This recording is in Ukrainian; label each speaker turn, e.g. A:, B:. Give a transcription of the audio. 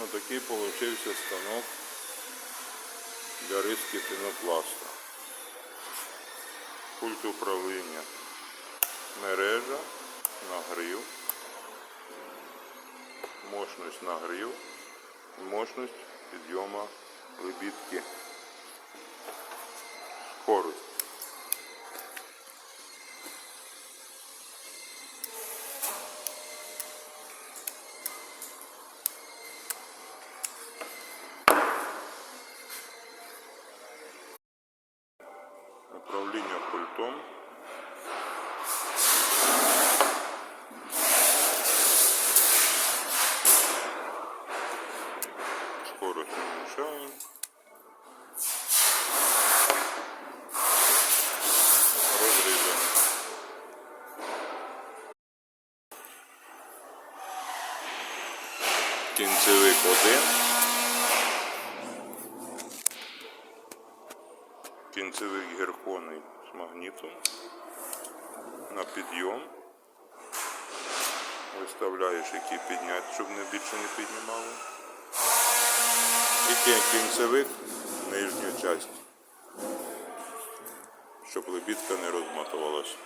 A: Отакий получився станок для різки пінопласту. Пульт управління. Мережа, нагрів, мощність нагрів, мощність підйому лебідки. Скорость. Управління пультом. Скорость уменьшаем. Разрезаем. Кінцевик один. Кінцевик герконий з магнітом на підйом. Виставляєш, які підняти, щоб не більше не піднімало. І кін- кінцевик нижню часть, щоб лебідка не розматувалась.